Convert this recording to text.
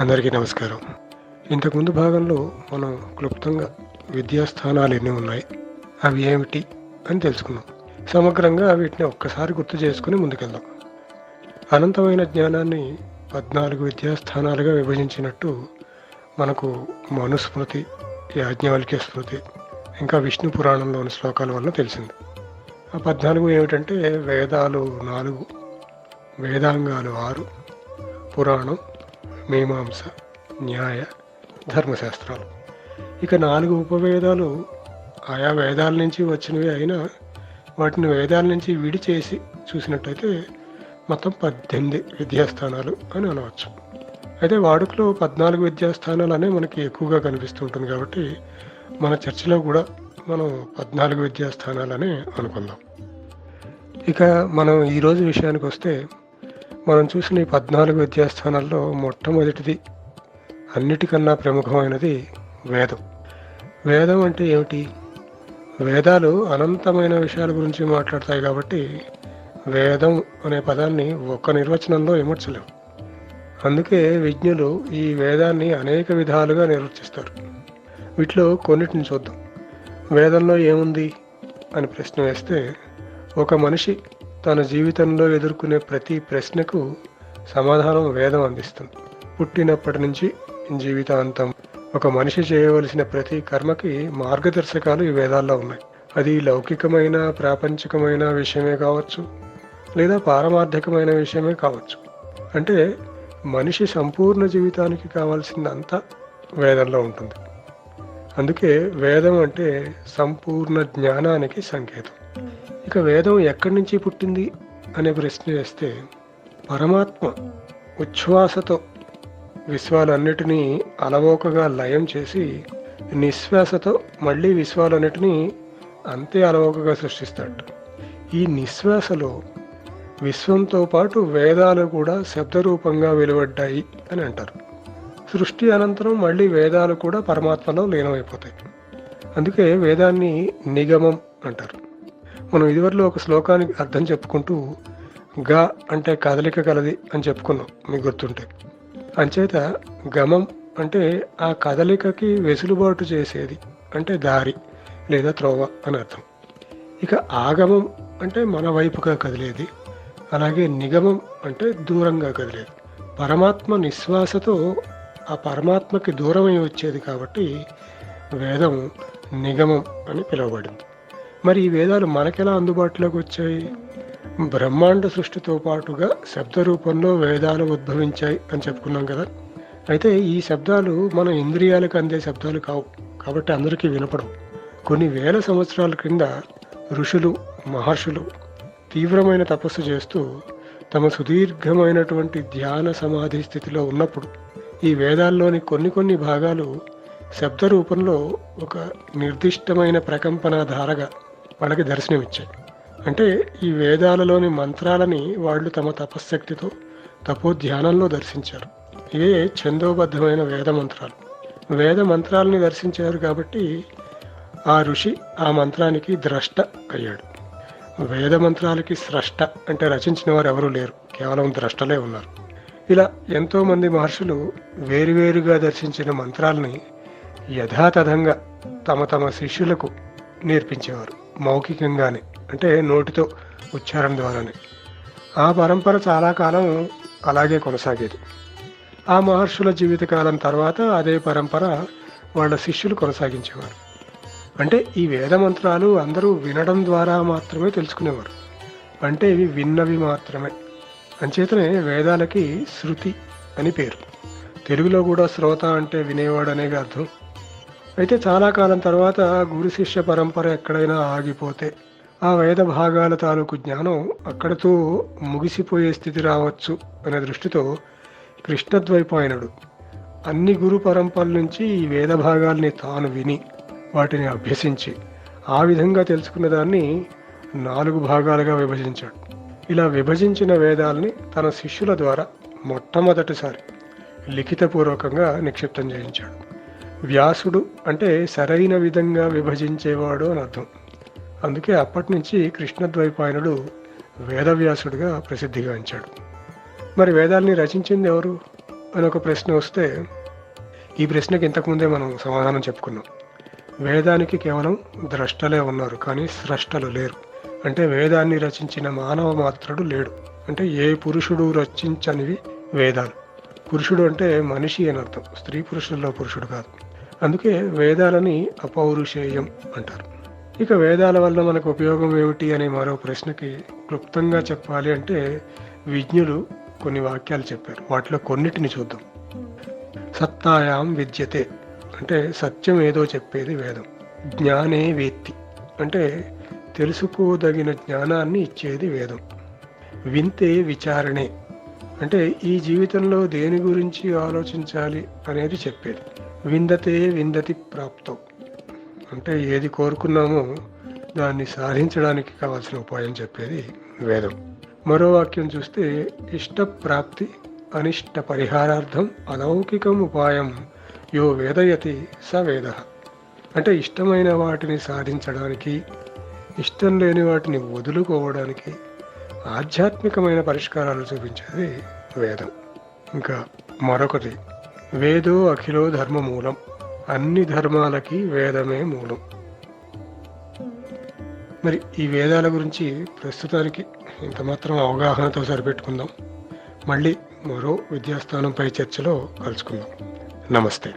అందరికీ నమస్కారం. ఇంతకుముందు భాగంలో మనం క్లుప్తంగా విద్యాస్థానాలు ఎన్ని ఉన్నాయి అవి ఏమిటి అని తెలుసుకున్నాం. సమగ్రంగా వీటిని ఒక్కసారి గుర్తు చేసుకుని ముందుకెళ్దాం. అనంతమైన జ్ఞానాన్ని పద్నాలుగు విద్యాస్థానాలుగా విభజించినట్టు మనకు మనుస్మృతి యాజ్ఞవల్క్య స్మృతి ఇంకా విష్ణు పురాణంలోని శ్లోకాల వల్ల తెలిసింది. ఆ పద్నాలుగు ఏమిటంటే వేదాలు నాలుగు వేదాంగాలు ఆరు పురాణం మీమాంస న్యాయ ధర్మశాస్త్రాలు. ఇక నాలుగు ఉపవేదాలు ఆయా వేదాల నుంచి వచ్చినవి అయినా వాటిని వేదాల నుంచి విడిచేసి చూసినట్టయితే మొత్తం పద్దెనిమిది విద్యాస్థానాలు అని అనవచ్చు. అయితే వాడుకలో పద్నాలుగు విద్యాస్థానాలు అనే మనకి ఎక్కువగా కనిపిస్తుంటుంది కాబట్టి మన చర్చలో కూడా మనం పద్నాలుగు విద్యాస్థానాలని అనుకుందాం. ఇక మనం ఈరోజు విషయానికి వస్తే మనం చూసిన ఈ పద్నాలుగు విద్యాస్థానాల్లో మొట్టమొదటిది అన్నిటికన్నా ప్రముఖమైనది వేదం. వేదం అంటే ఏమిటి? వేదాలు అనంతమైన విషయాల గురించి మాట్లాడతాయి కాబట్టి వేదం అనే పదాన్ని ఒక్క నిర్వచనంలో విమర్చలేము అందుకే విజ్ఞులు ఈ వేదాన్ని అనేక విధాలుగా నిర్వచిస్తారు. వీటిలో కొన్నిటిని చూద్దాం. వేదంలో ఏముంది? అని ప్రశ్న వేస్తే ఒక మనిషి తన జీవితంలో ఎదుర్కొనే ప్రతి ప్రశ్నకు సమాధానం వేదం అందిస్తుంది. పుట్టినప్పటి నుంచి జీవితాంతం ఒక మనిషి చేయవలసిన ప్రతి కర్మకి మార్గదర్శకాలు ఈ వేదాల్లో ఉన్నాయి. అది లౌకికమైన ప్రాపంచికమైన విషయమే కావచ్చు లేదా పారమార్థికమైన విషయమే కావచ్చు. అంటే మనిషి సంపూర్ణ జీవితానికి కావాల్సిందంతా వేదంలో ఉంటుంది. అందుకే వేదం అంటే సంపూర్ణ జ్ఞానానికి సంకేతం. ఇక వేదం ఎక్కడి నుంచి పుట్టింది అనే ప్రశ్న వేస్తే పరమాత్మ ఉచ్ఛ్వాసతో విశ్వాలన్నిటినీ అలవోకగా లయం చేసి నిశ్వాసతో మళ్ళీ విశ్వాలన్నిటినీ అంతే అలవోకగా సృష్టిస్తాడు. ఈ నిశ్వాసలో విశ్వంతో పాటు వేదాలు కూడా శబ్దరూపంగా వెలువడ్డాయి అని అంటారు. సృష్టి అనంతరం మళ్ళీ వేదాలు కూడా పరమాత్మలో లీనమైపోతాయి. అందుకే వేదాన్ని నిగమం అంటారు. మనం ఇదివరలో ఒక శ్లోకానికి అర్థం చెప్పుకుంటూ గా అంటే కదలిక కలది అని చెప్పుకున్నాం మీకు గుర్తుంటే. అంచేత గమం అంటే ఆ కదలికకి వెసులుబాటు చేసేది అంటే దారి లేదా త్రోవ అని అర్థం. ఇక ఆగమం అంటే మన వైపుగా కదిలేది అలాగే నిగమం అంటే దూరంగా కదిలేది. పరమాత్మ నిశ్వాసతో ఆ పరమాత్మకి దూరమై వచ్చేది కాబట్టి వేదం నిగమం అని పిలువబడింది. మరి ఈ వేదాలు మనకెలా అందుబాటులోకి వచ్చాయి? బ్రహ్మాండ సృష్టితో పాటుగా శబ్ద రూపంలో వేదాలు ఉద్భవించాయి అని చెప్పుకున్నాం కదా. అయితే ఈ శబ్దాలు మన ఇంద్రియాలకు అందే శబ్దాలు కావు. కాబట్టి అందరికీ వినపడవు. కొన్ని వేల సంవత్సరాల క్రింద ఋషులు మహర్షులు తీవ్రమైన తపస్సు చేస్తూ తమ సుదీర్ఘమైనటువంటి ధ్యాన సమాధి స్థితిలో ఉన్నప్పుడు ఈ వేదాల్లోని కొన్ని కొన్ని భాగాలు శబ్ద రూపంలో ఒక నిర్దిష్టమైన ప్రకంపన ధారగా వాళ్ళకి దర్శనమిచ్చాయి అంటే ఈ వేదాలలోని మంత్రాలని వాళ్ళు తమ తపశ్శక్తితో తపో ధ్యానంలో దర్శించారు. ఇవే ఛందోబద్ధమైన వేద మంత్రాలు. వేద మంత్రాలని దర్శించారు కాబట్టి ఆ ఋషి ఆ మంత్రానికి ద్రష్ట అయ్యాడు. వేద మంత్రాలకి స్రష్ట అంటే రచించిన వారు ఎవరూ లేరు. కేవలం ద్రష్టలే ఉన్నారు. ఇలా ఎంతోమంది మహర్షులు వేరువేరుగా దర్శించిన మంత్రాలని యథాతథంగా తమ తమ శిష్యులకు నేర్పించేవారు. మౌఖికంగానే అంటే నోటితో ఉచ్చారణ ద్వారానే. ఆ పరంపర చాలా కాలం అలాగే కొనసాగేది. ఆ మహర్షుల జీవితకాలం తర్వాత అదే పరంపర వాళ్ళ శిష్యులు కొనసాగించేవారు. అంటే ఈ వేద మంత్రాలు అందరూ వినడం ద్వారా మాత్రమే తెలుసుకునేవారు. అంటే ఇవి విన్నవి మాత్రమే. అంచేతనే వేదాలకి శృతి అని పేరు. తెలుగులో కూడా శ్రోత అంటే వినేవాడు అనే అర్థం. అయితే చాలా కాలం తర్వాత గురు శిష్య పరంపర ఎక్కడైనా ఆగిపోతే ఆ వేద భాగాల తాలూకు జ్ఞానం అక్కడతో ముగిసిపోయే స్థితి రావచ్చు అనే దృష్టితో కృష్ణద్వైపాయనుడు అన్ని గురు పరంపరల నుంచి ఈ వేద భాగాల్ని తాను విని వాటిని అభ్యసించి ఆ విధంగా తెలుసుకున్న దాన్ని నాలుగు భాగాలుగా విభజించాడు. ఇలా విభజించిన వేదాలని తన శిష్యుల ద్వారా మొట్టమొదటిసారి లిఖితపూర్వకంగా నిక్షిప్తం చేయించాడు. వ్యాసుడు అంటే సరైన విధంగా విభజించేవాడు అని అర్థం. అందుకే అప్పటి నుంచి కృష్ణద్వైపాయనుడు వేదవ్యాసుడిగా ప్రసిద్ధిగాంచాడు మరి వేదాల్ని రచించింది ఎవరు? అని ఒక ప్రశ్న వస్తే ఈ ప్రశ్నకి ఇంతకుముందే మనం సమాధానం చెప్పుకున్నాం. వేదానికి కేవలం ద్రష్టలే ఉన్నారు కానీ స్రష్టలు లేరు. అంటే వేదాన్ని రచించిన మానవ మాత్రుడు లేడు. అంటే ఏ పురుషుడు రచించనివి వేదాలు. పురుషుడు అంటే మనిషి అని అర్థం. స్త్రీ పురుషుల్లో పురుషుడు కాదు. అందుకే వేదాలని అపౌరుషేయం అంటారు. ఇక వేదాల వల్ల మనకు ఉపయోగం ఏమిటి అనే మరో ప్రశ్నకి క్లుప్తంగా చెప్పాలి అంటే విజ్ఞులు కొన్ని వాక్యాలు చెప్పారు. వాటిలో కొన్నిటిని చూద్దాం. సత్తాయాం విద్యతే అంటే సత్యం ఏదో చెప్పేది వేదం. జ్ఞానే వేత్తి అంటే తెలుసుకోదగిన జ్ఞానాన్ని ఇచ్చేది వేదం. వింతే విచారణే అంటే ఈ జీవితంలో దేని గురించి ఆలోచించాలి అనేది చెప్పేది. విందతే విందతి ప్రాప్తం. అంటే ఏది కోరుకున్నామో దాన్ని సాధించడానికి కావాల్సిన ఉపాయం చెప్పేది వేదం. మరో వాక్యం చూస్తే ఇష్టప్రాప్తి అనిష్ట పరిహారార్థం అలౌకికం ఉపాయం యో వేదయతి స వేద. అంటే ఇష్టమైన వాటిని సాధించడానికి ఇష్టం లేని వాటిని వదులుకోవడానికి ఆధ్యాత్మికమైన పరిష్కారాలు చూపించేది వేదం. ఇంకా మరొకటి వేదో అఖిలో ధర్మ మూలం. అన్ని ధర్మాలకి వేదమే మూలం. మరి ఈ వేదాల గురించి ప్రస్తుతానికి ఇంత మాత్రం అవగాహనతో సరిపెట్టుకుందాం. మళ్ళీ మరో విద్యాస్థానంపై చర్చలో కలుసుకుందాం. నమస్తే.